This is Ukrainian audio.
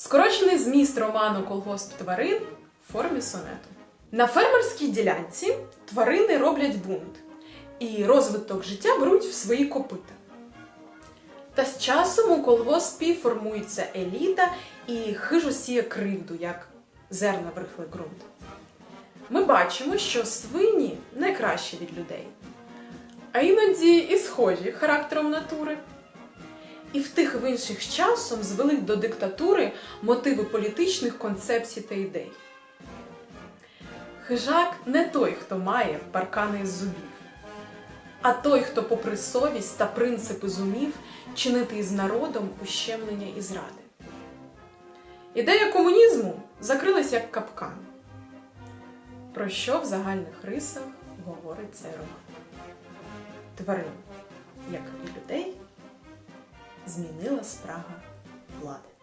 Скорочений зміст роману Колгосп тварин в формі сонету. На фермерській ділянці тварини роблять бунт і розвиток життя беруть в свої копита. Та з часом у колгоспі формується еліта і хижо сіє кривду, як зерна в ґрунт. Ми бачимо, що свині найкращі від людей, а іноді і схожі характером натури. І в тих в інших з часом звели до диктатури мотиви політичних концепцій та ідей. Хижак не той, хто має паркани із зубів, а той, хто, попри совість та принципи зумів, чинити із народом ущемлення і зради. Ідея комунізму закрилась як капкан. Про що в загальних рисах говорить цей роман? Тварин, як змінила спрага влади.